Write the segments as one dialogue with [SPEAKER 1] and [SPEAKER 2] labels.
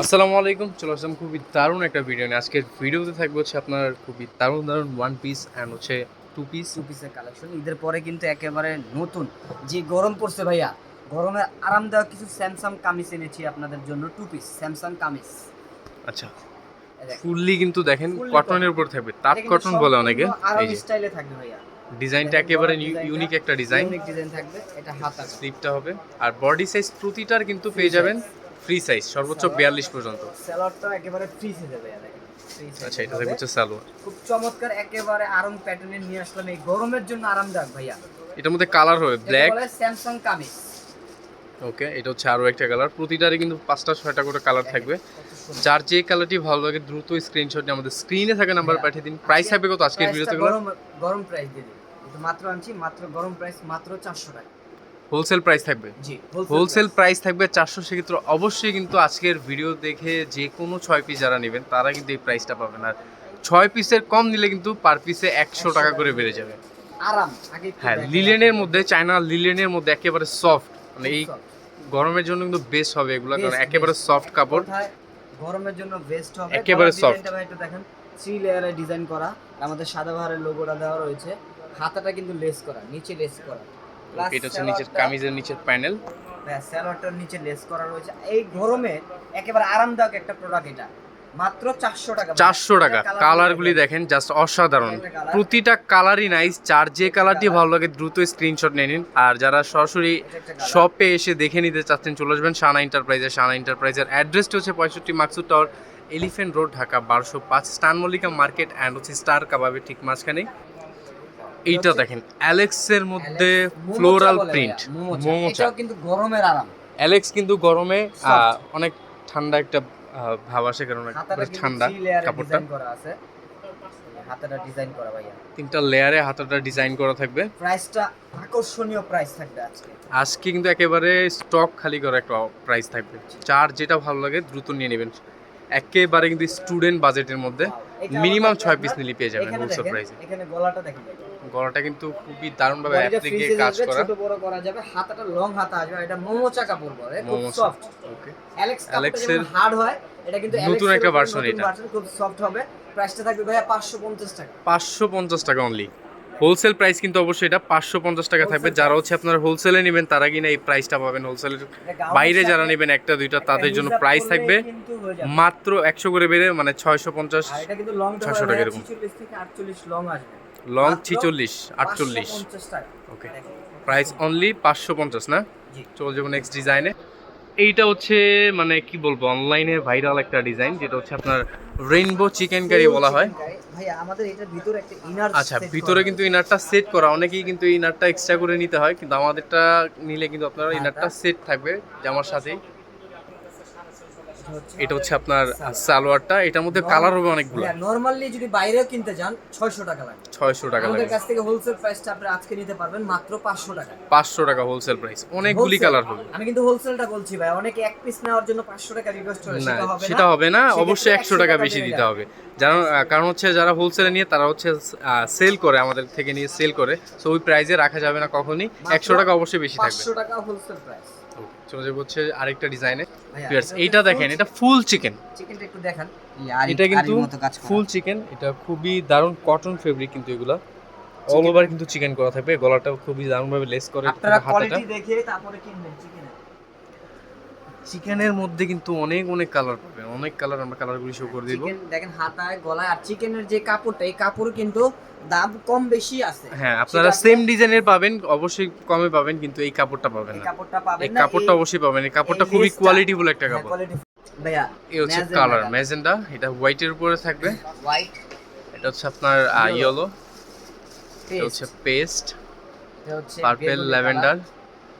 [SPEAKER 1] আসসালামু আলাইকুম চলে আসলাম খুবই দারুণ একটা ভিডিও নিয়ে। আজকের ভিডিওতে থাকবে হচ্ছে আপনার খুবই দারুণ দারুণ ওয়ান পিস অ্যান্ড হচ্ছে টু পিস
[SPEAKER 2] টু পিসের কালেকশন ঈদের পরে কিন্তু একেবারে নতুন। যে গরম পড়ছে ভাইয়া গরমে আরামদায়ক কিছু স্যামসাং কামিজ এনেছি আপনাদের জন্য টু পিস স্যামসাং কামিজ।
[SPEAKER 1] আচ্ছা। ফুললি কিন্তু দেখেন কটনের উপর থাকবে তাঁত কটন বলে অনেকে।
[SPEAKER 2] আরাম স্টাইলে থাকবে ভাইয়া।
[SPEAKER 1] ডিজাইনটা একেবারে ইউনিক একটা ডিজাইন।
[SPEAKER 2] ইউনিক ডিজাইন থাকবে এটা হাতা
[SPEAKER 1] স্লিপটা হবে। আর বডি সাইজ প্রতিটার কিন্তু পেয়ে যাবেন ফ্রি সাইজ সর্বোচ্চ
[SPEAKER 2] সালোয়ার।
[SPEAKER 1] বিয়াল্লিশ পর্যন্ত।
[SPEAKER 2] স্যালাডটা একেবারে ফ্রি সাইজে দেখেন।
[SPEAKER 1] আচ্ছা এটা
[SPEAKER 2] হবে।
[SPEAKER 1] থাকবে হচ্ছে সালোয়ার
[SPEAKER 2] খুব চমৎকার একেবারে আরাম প্যাটার্নে নিয়ে আসলাম। এই গরমের জন্য আরামদায়ক ভাইয়া।
[SPEAKER 1] এটার মধ্যে কালার হবে ব্ল্যাক
[SPEAKER 2] স্যামসাং কামিজ।
[SPEAKER 1] ওকে এটা হচ্ছে আরও একটা কালার প্রতিটারই কিন্তু পাঁচটা ছয়টা করে কালার থাকবে। যার যে কালারটি ভালো লাগে দ্রুত স্ক্রিনশট নিয়ে আমাদের স্ক্রিনে থাকা নাম্বার। পাঠিয়ে দিন। প্রাইস থাকবে কত? আজকের ভিডিওতে
[SPEAKER 2] গরম গরম প্রাইস দিয়ে মাত্র আনছি মাত্র গরম প্রাইস মাত্র চারশো টাকা।
[SPEAKER 1] হোলসেল প্রাইস থাকবে?
[SPEAKER 2] জি
[SPEAKER 1] হোলসেল প্রাইস থাকবে চারশো সেক্ষেত্রে অবশ্যই কিন্তু আজকের ভিডিও দেখে যে কোনো ছয় পিস যারা নেবেন তারা কিন্তু এই প্রাইসটা পাবেন। আর ছয় পিসের কম নিলে কিন্তু পার পিসে একশো টাকা করে বেড়ে যাবে।
[SPEAKER 2] আরাম
[SPEAKER 1] হ্যাঁ লিলেনের মধ্যে চায়না লিলেনের মধ্যে একেবারে সফট মানে এই গরমের জন্য কিন্তু বেস্ট হবে এগুলো কারণ একেবারে সফট কাপড়।
[SPEAKER 2] গরমের জন্য বেস্ট হবে।
[SPEAKER 1] একেবারে
[SPEAKER 2] সফট দেখেন। থ্রি লেয়ারে ডিজাইন করা। আমাদের সাদা বাহারের লোগোটা দেওয়া রয়েছে। হাতাটা কিন্তু লেস করা নিচে লেস করা।
[SPEAKER 1] এটা হচ্ছে নিচের কামিজের নিচের প্যানেল
[SPEAKER 2] হ্যাঁ স্যালোয়ারটার নিচে লেস করা রয়েছে। এই গরমে একেবারে আরামদায়ক একটা প্রোডাক্ট এটা। মাত্র চারশো টাকা
[SPEAKER 1] চারশো টাকা। কালারগুলি দেখেন। জাস্ট অসাধারণ। প্রতিটা কালারই নাইস চার যে কালারটি ভালো লাগে দ্রুত স্ক্রিনশট নিয়ে নিন। আর যারা সরাসরি শপে এসে দেখে নিতে চাচ্ছেন চলে আসবেন শানা এন্টারপ্রাইজের শানা এন্টারপ্রাইজের অ্যাড্রেসটি হচ্ছে পঁয়ষট্টি Maksud tower elephant road Dhaka বারোশো পাঁচ। স্টান মল্লিকা মার্কেট অ্যান্ড হচ্ছে স্টার কাবাবের ঠিক মাঝখানে। এইটা দেখেন অ্যালেক্সের মধ্যে ফ্লোরাল প্রিন্ট
[SPEAKER 2] এটাও কিন্তু গরমের আরাম।
[SPEAKER 1] অ্যালেক্স কিন্তু গরমে অনেক ঠান্ডা একটা ভাব আসে কারণ ঠান্ডা কাপড়টা।
[SPEAKER 2] করা আছে। হাতাটা ডিজাইন করা ভাইয়া।
[SPEAKER 1] তিনটা লেয়ারে হাতাটা ডিজাইন করা থাকবে।
[SPEAKER 2] প্রাইসটা আকর্ষণীয় প্রাইস থাকবে আজকে।
[SPEAKER 1] আজকে কিন্তু একেবারে স্টক খালি করা একটা প্রাইস থাকবে। চার যেটা ভালো লাগে দ্রুত নিয়ে নেবেন। একেবারে কিন্তু স্টুডেন্ট বাজেটের মধ্যে মিনিমাম ছয় পিস নিলে পেয়ে যাবেন হোলসেল প্রাইসে
[SPEAKER 2] এখানে গলাটা দেখেন
[SPEAKER 1] গলাটা কিন্তু খুবই দারুণভাবে
[SPEAKER 2] বডিটা
[SPEAKER 1] অ্যাপ্লিকে কাজ করা।
[SPEAKER 2] ছোট বড় করা যাবে হাতাটা লং হাতা আসবে এটা মোমোচা কাপড় বলে খুব সফট
[SPEAKER 1] ওকে
[SPEAKER 2] অ্যালেক্স কাপড়টা
[SPEAKER 1] অ্যালেক্সের
[SPEAKER 2] যেমন হার্ড হয় এটা কিন্তু
[SPEAKER 1] নতুন একটা
[SPEAKER 2] নতুন
[SPEAKER 1] এটা।
[SPEAKER 2] খুব সফট হবে। প্রাইসটা থাকবে ভাইয়া 550 টাকা।
[SPEAKER 1] পাঁচশো পঞ্চাশ টাকা অনলি হোলসেল প্রাইস কিন্তু অবশ্যই এটা পাঁচশো পঞ্চাশ টাকা থাকবে। যারা হচ্ছে আপনার হোলসেলে নেবেন তারা কিনা এই প্রাইসটা পাবেন। হোলসেলের বাইরে যারা নেবেন একটা দুইটা তাদের জন্য প্রাইস থাকবে। মাত্র একশো করে বেড়ে মানে ছয়শো পঞ্চাশ 600 টাকা এরকম।
[SPEAKER 2] 46 থেকে 48 লং
[SPEAKER 1] ছিচল্লিশ আটচল্লিশ ওকে প্রাইস অনলি পাঁচশো পঞ্চাশ না। চলে যাব নেক্সট ডিজাইনে এইটা হচ্ছে মানে কি বলব অনলাইনে ভাইরাল একটা ডিজাইন যেটা হচ্ছে আপনার রেইনবো চিকেন কারি বলা হয়।
[SPEAKER 2] Chicken curry। ভাইয়া আমাদের এটার ভিতরে একটা ইনার
[SPEAKER 1] আচ্ছা ভিতরে কিন্তু ইনারটা সেট করা। অনেকেই কিন্তু ইনারটা এক্সট্রা করে নিতে হয় কিন্তু আমাদেরটা নিলে কিন্তু আপনারা ইনারটা সেট থাকবে জামার সাথেই। এটা হচ্ছে আপনার সালোয়ারটা। এটার মধ্যে কালার হবে অনেকগুলো।
[SPEAKER 2] নরমালি যদি বাইরেও কিনতে যান 600 টাকা লাগবে
[SPEAKER 1] ছয়শো টাকা
[SPEAKER 2] আমাদের কাছ থেকে হোলসেল প্রাইসটা আপনি আজকে নিতে পারবেন মাত্র 500 টাকা।
[SPEAKER 1] পাঁচশো টাকা হোলসেল প্রাইস অনেকগুলি কালার হবে।
[SPEAKER 2] আমি কিন্তু হোলসেলটা বলছি ভাই অনেকে এক পিস নেওয়ার জন্য 500 টাকা রিকোয়েস্ট করে সেটা হবে
[SPEAKER 1] সেটা
[SPEAKER 2] না
[SPEAKER 1] হবে না। অবশ্যই একশো টাকা বেশি দিতে হবে। যারা কারণ হচ্ছে যারা হোলসেলে নিয়ে তারা হচ্ছে সেল করে আমাদের থেকে নিয়ে সেল করে। সো ওই প্রাইসে রাখা যাবে না কখনই।
[SPEAKER 2] মাত্র
[SPEAKER 1] একশো টাকা অবশ্যই বেশি থাকবে।
[SPEAKER 2] 500 টাকা হোলসেল প্রাইস
[SPEAKER 1] চলে যাব হচ্ছে আরেকটা ডিজাইনে এইটা দেখেন এটা ফুল চিকেন
[SPEAKER 2] চিকেনটা একটু দেখান।
[SPEAKER 1] এটা কিন্তু ফুল চিকেন এটা খুবই দারুণ কটন ফেব্রিক কিন্তু এগুলা। অল ওভার কিন্তু চিকেন করা থাকবে গলাটাও খুবই দারুণ ভাবে লেস করে
[SPEAKER 2] আপনারা কোয়ালিটি দেখে তারপরে কিনবেন চিকেনের
[SPEAKER 1] চিকেনের মধ্যে কিন্তু অনেক অনেক কালার পাবেন অনেক কালার আমরা কালারগুলি শো করে দিব।
[SPEAKER 2] দেখেন হাতায় গলায় আর চিকেনের যে কাপড়টা এই কাপড় কিন্তু দাম কম বেশি আছে।
[SPEAKER 1] হ্যাঁ আপনারা সেম ডিজাইনের পাবেন অবশ্যই কমে পাবেন কিন্তু এই কাপড়টা পাবেন না।
[SPEAKER 2] কাপড়টা পাবেন
[SPEAKER 1] এই
[SPEAKER 2] না
[SPEAKER 1] কাপড়টা অবশ্যই পাবেন। এই কাপড়টা খুবই কোয়ালিটিফুল একটা
[SPEAKER 2] হ্যাঁ,
[SPEAKER 1] কাপড়।
[SPEAKER 2] ভাইয়া
[SPEAKER 1] এই হচ্ছে কালার। ম্যাজেন্ডা। এটা হোয়াইটের উপরে থাকবে।
[SPEAKER 2] হোয়াইট
[SPEAKER 1] এটা হচ্ছে আপনার ইয়েলো এটা হচ্ছে পেস্ট এটা হচ্ছে পার্পল ল্যাভেন্ডার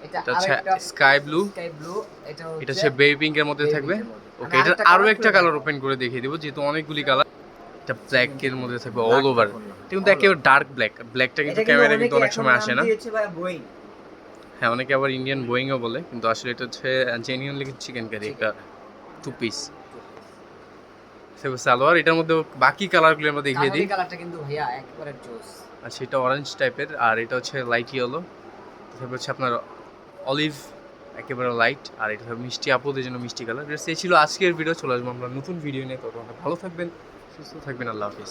[SPEAKER 2] এটা
[SPEAKER 1] এটা স্কাই ব্লু
[SPEAKER 2] স্কাই ব্লু এটা হচ্ছে
[SPEAKER 1] এটা হচ্ছে বেবি মধ্যে থাকবে।
[SPEAKER 2] pink এর মধ্যে।
[SPEAKER 1] ওকে এটা
[SPEAKER 2] আরেকটা আরও
[SPEAKER 1] একটা কালার ওপেন করে দেখিয়ে দিব যেহেতু অনেকগুলি কালার এটা ব্ল্যাক এর মধ্যে থাকবে অল ওভার কিন্তু একেবারে ডার্ক ব্ল্যাক ব্ল্যাকটা কিন্তু ক্যামেরা কিন্তু
[SPEAKER 2] অনেক
[SPEAKER 1] সময় আসে না। হ্যাঁ অনেকে আবার ইন্ডিয়ান বোয়িংও বলে কিন্তু আসলে এটা হচ্ছে জেনুইনলি চিকেন কারি একটা টু পিস সালোয়ার এটার মধ্যে বাকি কালারগুলো আমরা দেখিয়ে দিই।
[SPEAKER 2] কালারটা কিন্তু ভাইয়া একেবারে জোস।
[SPEAKER 1] আচ্ছা এটা অরেঞ্জ টাইপের আর এটা হচ্ছে লাইট ইয়েলো তারপর হচ্ছে আপনার অলিভ, একেবারে লাইট আর এটা হবে মিষ্টি আপদের জন্য মিষ্টি কালার সে ছিল আজকের ভিডিও চলে আসব আমরা নতুন ভিডিও নিয়ে। তখন ভালো থাকবেন, সুস্থ থাকবেন, আল্লাহ হাফিজ।